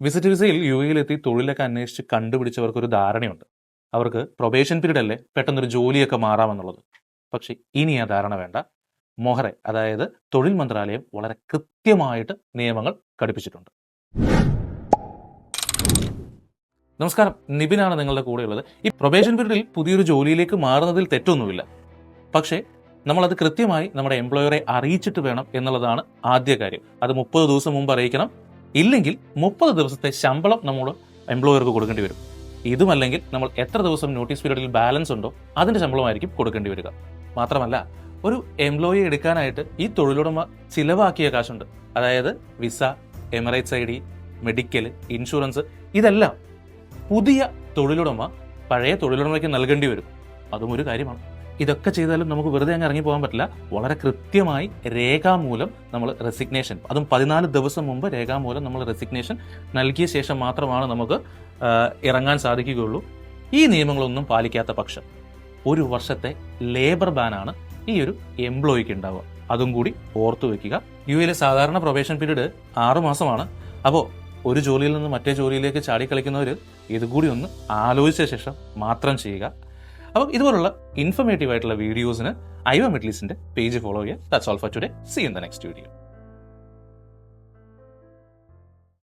Visit വിസയിൽ U എയിലെത്തി തൊഴിലൊക്കെ അന്വേഷിച്ച് കണ്ടുപിടിച്ചവർക്ക് ഒരു ധാരണയുണ്ട്. അവർക്ക് പ്രൊബേഷൻ പീരീഡ് അല്ലേ പെട്ടെന്നൊരു ജോലിയൊക്കെ മാറാമെന്നുള്ളത്. പക്ഷെ ഇനി ആ ധാരണ വേണ്ട. മൊഹറെ അതായത് തൊഴിൽ മന്ത്രാലയം വളരെ കൃത്യമായിട്ട് നിയമങ്ങൾ ഘടിപ്പിച്ചിട്ടുണ്ട്. നമസ്കാരം. നിബിനാണ് നിങ്ങളുടെ കൂടെയുള്ളത്. ഈ പ്രൊബേഷൻ പീരീഡിൽ പുതിയൊരു ജോലിയിലേക്ക് മാറുന്നതിൽ തെറ്റൊന്നുമില്ല. പക്ഷേ നമ്മളത് കൃത്യമായി നമ്മുടെ എംപ്ലോയറെ അറിയിച്ചിട്ട് വേണം എന്നുള്ളതാണ് ആദ്യ കാര്യം. അത് മുപ്പത് ദിവസം മുമ്പ് അറിയിക്കണം. ഇല്ലെങ്കിൽ മുപ്പത് ദിവസത്തെ ശമ്പളം നമ്മൾ എംപ്ലോയർക്ക് കൊടുക്കേണ്ടി വരും. ഇതുമല്ലെങ്കിൽ നമ്മൾ എത്ര ദിവസം നോട്ടീസ് പീരീഡിൽ ബാലൻസ് ഉണ്ടോ അതിന്റെ ശമ്പളമായിരിക്കും കൊടുക്കേണ്ടി വരിക. മാത്രമല്ല ഒരു എംപ്ലോയി എടുക്കാനായിട്ട് ഈ തൊഴിലുടമ ചിലവാക്കിയ കാശുണ്ട്. അതായത് visa Emirates I D medical insurance ഇതെല്ലാം പുതിയ തൊഴിലുടമ പഴയ തൊഴിലുടമയ്ക്ക് നൽകേണ്ടി വരും. അതും ഒരു കാര്യമാണ്. ഇതൊക്കെ ചെയ്താലും നമുക്ക് വെറുതെ അങ്ങ് ഇറങ്ങി പോകാൻ പറ്റില്ല. വളരെ കൃത്യമായി രേഖാമൂലം നമ്മൾ റെസിഗ്നേഷൻ അതും പതിനാല് ദിവസം മുമ്പ് രേഖാമൂലം നമ്മൾ റെസിഗ്നേഷൻ നൽകിയ ശേഷം മാത്രമാണ് നമുക്ക് ഇറങ്ങാൻ സാധിക്കുകയുള്ളൂ. ഈ നിയമങ്ങളൊന്നും പാലിക്കാത്ത പക്ഷം ഒരു വർഷത്തെ ലേബർ ബാനാണ് ഈ ഒരു എംപ്ലോയിക്ക് ഉണ്ടാവുക. അതും കൂടി ഓർത്തു വെക്കുക. യു എയിലെ സാധാരണ പ്രൊബേഷൻ പീരീഡ് ആറു മാസമാണ്. അപ്പോൾ ഒരു ജോലിയിൽ നിന്ന് മറ്റേ ജോലിയിലേക്ക് ചാടിക്കളിക്കുന്നവർ ഇതുകൂടി ഒന്ന് ആലോചിച്ച ശേഷം മാത്രം ചെയ്യുക. അപ്പം ഇതുപോലുള്ള ഇൻഫർമേറ്റീവ് ആയിട്ടുള്ള വീഡിയോസിന് ഐവ മിഡ്ലീസിന്റെ പേജ് ഫോളോ ചെയ്യുക that's all for today see in the next video